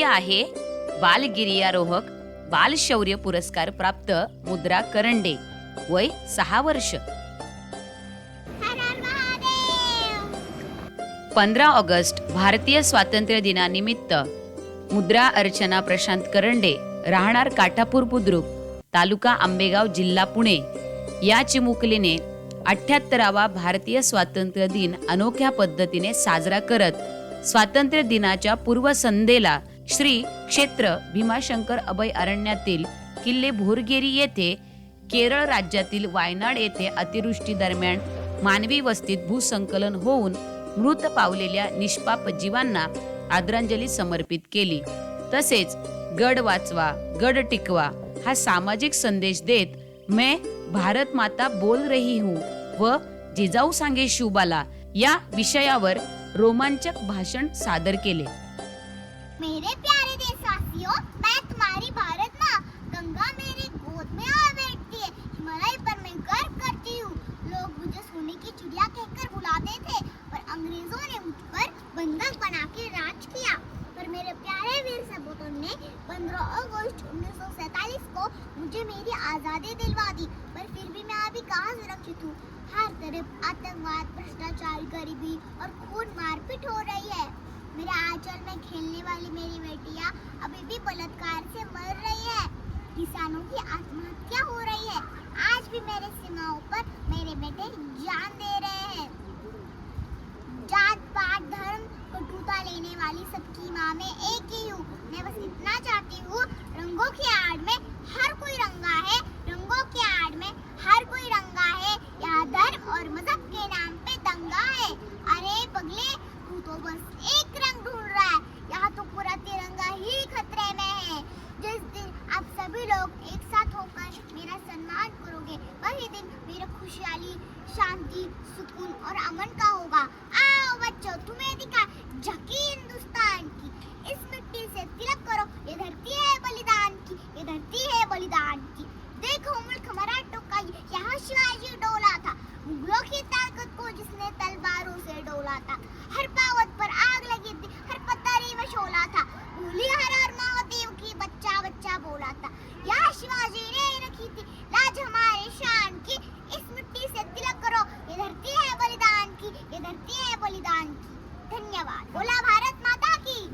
ही आहे बाल गिर्यारोहक बाल शौर्य पुरस्कार प्राप्त मुद्रा करंडे वय सहा वर्ष. पंधरा ऑगस्ट भारतीय स्वातंत्र्य दिनानिमित्त मुद्रा अर्चना प्रशांत करंडे राहणार काठापूर बुद्रुक तालुका आंबेगाव जिल्हा पुणे. या चिमुकलीने अठ्याहत्तरावा भारतीय स्वातंत्र्य दिन अनोख्या पद्धतीने साजरा करत स्वातंत्र्य दिनाच्या पूर्वसंध्येला श्री क्षेत्र भीमाशंकर अभय अरण्यातील किल्ले भोरगेरी येथे केरळ राज्यातील वायनाड येथे अतिवृष्टी दरम्यान मानवी वस्तीत भूसंकलन होऊन मृत पावलेल्या निष्पाप जीवांना आदरांजली समर्पित केली. तसेच गड वाचवा गड टिकवा हा सामाजिक संदेश देत मैं भारत माता बोल रही हूँ व जिजाऊ सांगे शिवबाला या विषयावर रोमांचक भाषण सादर केले. मेरे बंधक बना के राज किया। पर मेरे प्यारे वीर सपूतों ने 15 अगस्त 1947 को मुझे मेरी आज़ादी दिलवा दी। पर फिर भी मैं अभी कहाँ सुरक्षित हूँ? हर तरफ़ आतंकवाद, भ्रष्टाचार, गरीबी और खून मारपीट हो रही है। मेरे आंचल में खेलने वाली मेरी बेटियाँ अभी भी बलात्कार से मर रही है। किसानों की आत्महत्या हो रही है। आज भी मेरे सीमाओं पर मेरे बेटे जान दे रहे हैं जात पात धर्म कटुता लेने वाली सबकी माँ में एक ही हूँ। मैं बस इतना चाहती हूँ, रंगों की आड़ में हर कोई रंगा है। रंगों की आड़ में हर कोई रंगा है। यहाँ धर्म और मज़हब के नाम पे दंगा है। अरे पगले तू तो बस एक रंग ढूंढ रहा है। यहाँ तो पूरा तिरंगा ही खतरे में है। जिस दिन आप सभी लोग एक साथ होकर मेरा सम्मान करोगे, वही दिन मेरा खुशहाली, शांति, सुकून और अमन का होगा। आओ बच्चों, तुम्हें दिखा झकी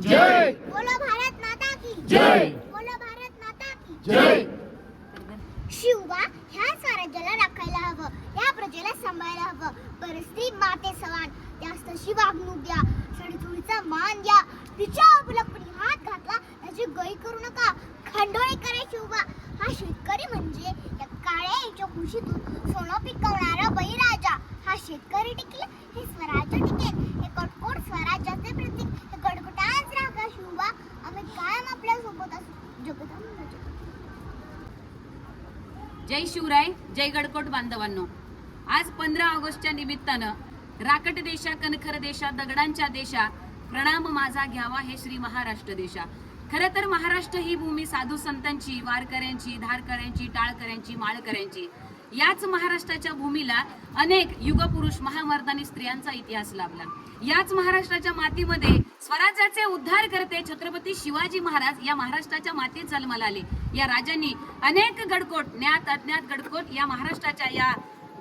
जय। बोलो भारत माता की। जय। बोलो भारत माता की। जय। शिवबा ह्या स्वराज्याला राखायला हवं. ह्या प्रजेला सांभाळायला हवं. पर स्त्री माते समान त्यास तशी वागणूक द्या. सडचुळीचा मान द्या. तिच्या अबलपणी हात घातला त्याची गय करू नका. खंडोळे करे शिवबा. हा शेतकरी म्हणजे या काळ्या याच्या कुशीतून सोनं पिकवणारा बळीराजा. हा शेतकरी टिकले हे स्वराज्य टिकेल हे कटकोट स्वराज्याचे प्रतीक हे कडकटाच राखा शिवबा आम्ही कायम आपल्यासोबत असू जगदंब जगदंब जय शिवराय जय गडकोट बांधवांनो. आज पंधरा ऑगस्टच्या निमित्तानं राकट देशा कणखर देशा दगडांच्या देशा प्रणाम माझा घ्यावा हे श्री महाराष्ट्र देशा. खरं तर महाराष्ट्र ही भूमी साधू संतांची वारकऱ्यांची धारकऱ्यांची टाळकऱ्यांची माळकऱ्यांची. याच महाराष्ट्राच्या भूमीला अनेक युगपुरुष महामर्दानी स्त्रियांचा इतिहास लाभला. याच महाराष्ट्राच्या मातीमध्ये स्वराज्याचे उद्धार करते छत्रपती शिवाजी महाराज या महाराष्ट्राच्या मातीत जन्माला आले. या राजांनी अनेक गडकोट ज्ञात अज्ञात गडकोट या महाराष्ट्राच्या या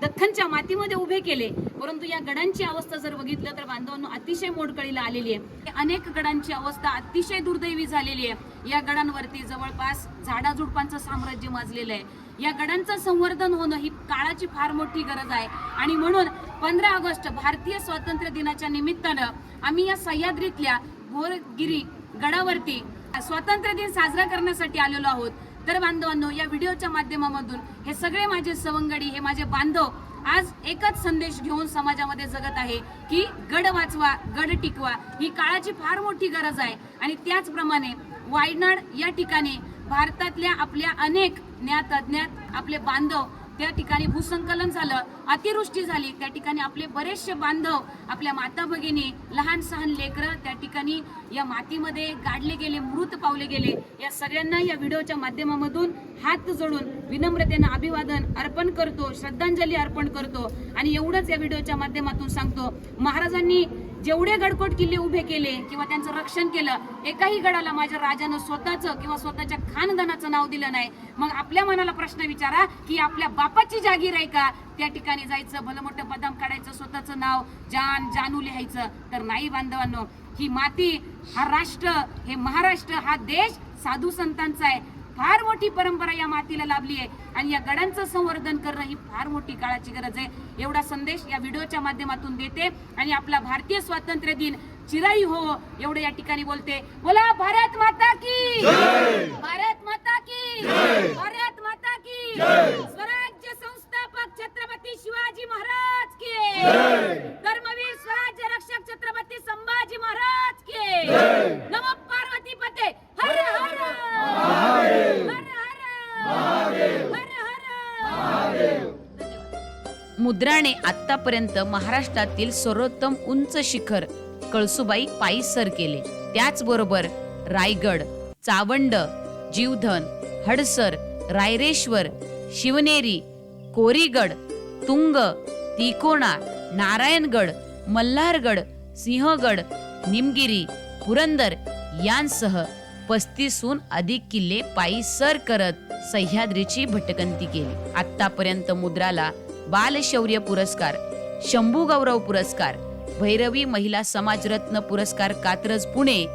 दख्खनच्या मातीमध्ये उभे केले. परंतु या गडांची अवस्था जर बघितलं तर बांधवांनो अतिशय मोडकळीला आलेली आहे. अनेक गडांची अवस्था अतिशय दुर्दैवी झालेली आहे. या गडांवरती जवळपास झाडाझुडपांचं साम्राज्य माजलेलं आहे. या गडांचं संवर्धन होणं ही काळाची फार मोठी गरज आहे. आणि म्हणून पंधरा ऑगस्ट भारतीय स्वातंत्र्य दिनाच्या निमित्तानं आम्ही या सह्याद्रीतल्या भोरगिरी गडावरती स्वातंत्र्य दिन साजरा करण्यासाठी आलेलो आहोत. तर बांधवांनो या व्हिडिओच्या माध्यमामधून हे सगळे माझे सवंगडी हे माझे बांधव आज एकच संदेश घेऊन समाजामध्ये जगत आहे की गड वाचवा गड टिकवा ही काळाची फार मोठी गरज आहे. आणि त्याचप्रमाणे वायनाड या ठिकाणी भारतातल्या आपल्या अनेक ज्ञात अज्ञात आपले बांधव त्या ठिकाणी भूसंकलन झालं अतिवृष्टी झाली. त्या ठिकाणी आपले बरेचसे बांधव आपल्या माता भगिनी लहान सहान लेकरं त्या ठिकाणी या मातीमध्ये गाडले गेले मृत पावले गेले. या सगळ्यांना या व्हिडिओच्या माध्यमामधून हात जोडून विनम्रतेनं अभिवादन अर्पण करतो श्रद्धांजली अर्पण करतो आणि एवढंच या व्हिडिओच्या माध्यमातून सांगतो महाराजांनी जेवढे गडकोट किल्ले उभे केले किंवा त्यांचं रक्षण केलं एकाही गडाला माझ्या राजानं स्वतःचं किंवा स्वतःच्या खानदानाचं नाव दिलं नाही. मग आपल्या मनाला प्रश्न विचारा की आपल्या बापाची जागीर आहे का? त्या ठिकाणी जायचं भलं मोठं बदाम काढायचं स्वतःचं नाव जान जानू लिहायचं. तर नाही बांधवांनो ही माती हा राष्ट्र हे महाराष्ट्र हा देश साधू संतांचा आहे. फार मोठी परंपरा या मातीला लाभली आहे. आणि या गडांचं संवर्धन करणं ही फार मोठी काळाची गरज आहे. एवढा संदेश या व्हिडिओच्या माध्यमातून देते. आणि आपला भारतीय स्वातंत्र्य दिन चिराई हो एवढं या ठिकाणी बोलते. बोला भारत माता की! भारत माता की! भारत माता की! स्वराज्य संस्थापक छत्रपती शिवाजी महाराज के! मुद्राने आतापर्यंत महाराष्ट्रातील सर्वोत्तम उंच शिखर कळसुबाई पायी सर केले. त्याचबरोबर रायगड चावंड जीवधन हडसर रायरेश्वर शिवनेरी कोरीगड तुंग तिकोणा नारायणगड मल्हारगड सिंहगड निमगिरी पुरंदर यांसह पस्तीसहून अधिक किल्ले पायी सर करत सह्याद्रीची भटकंती केली. आतापर्यंत मुद्राला बालशौर्य पुरस्कार शंभू गौरव पुरस्कार भैरवी महिला समाजरत्न पुरस्कार कात्रज पुणे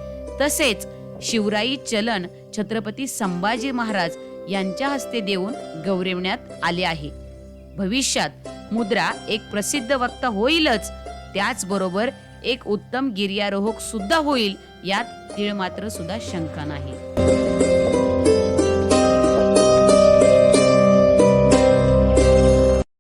तसेच शिवराई चलन छत्रपती संभाजी महाराज यांच्या हस्ते देऊन गौरवण्यात आले आहे. भविष्यात मुद्रा एक प्रसिद्ध वक्ता होईलच त्याचबरोबर एक उत्तम गिर्यारोहक सुद्धा होईल यात तीळ मात्र सुद्धा शंका नाही.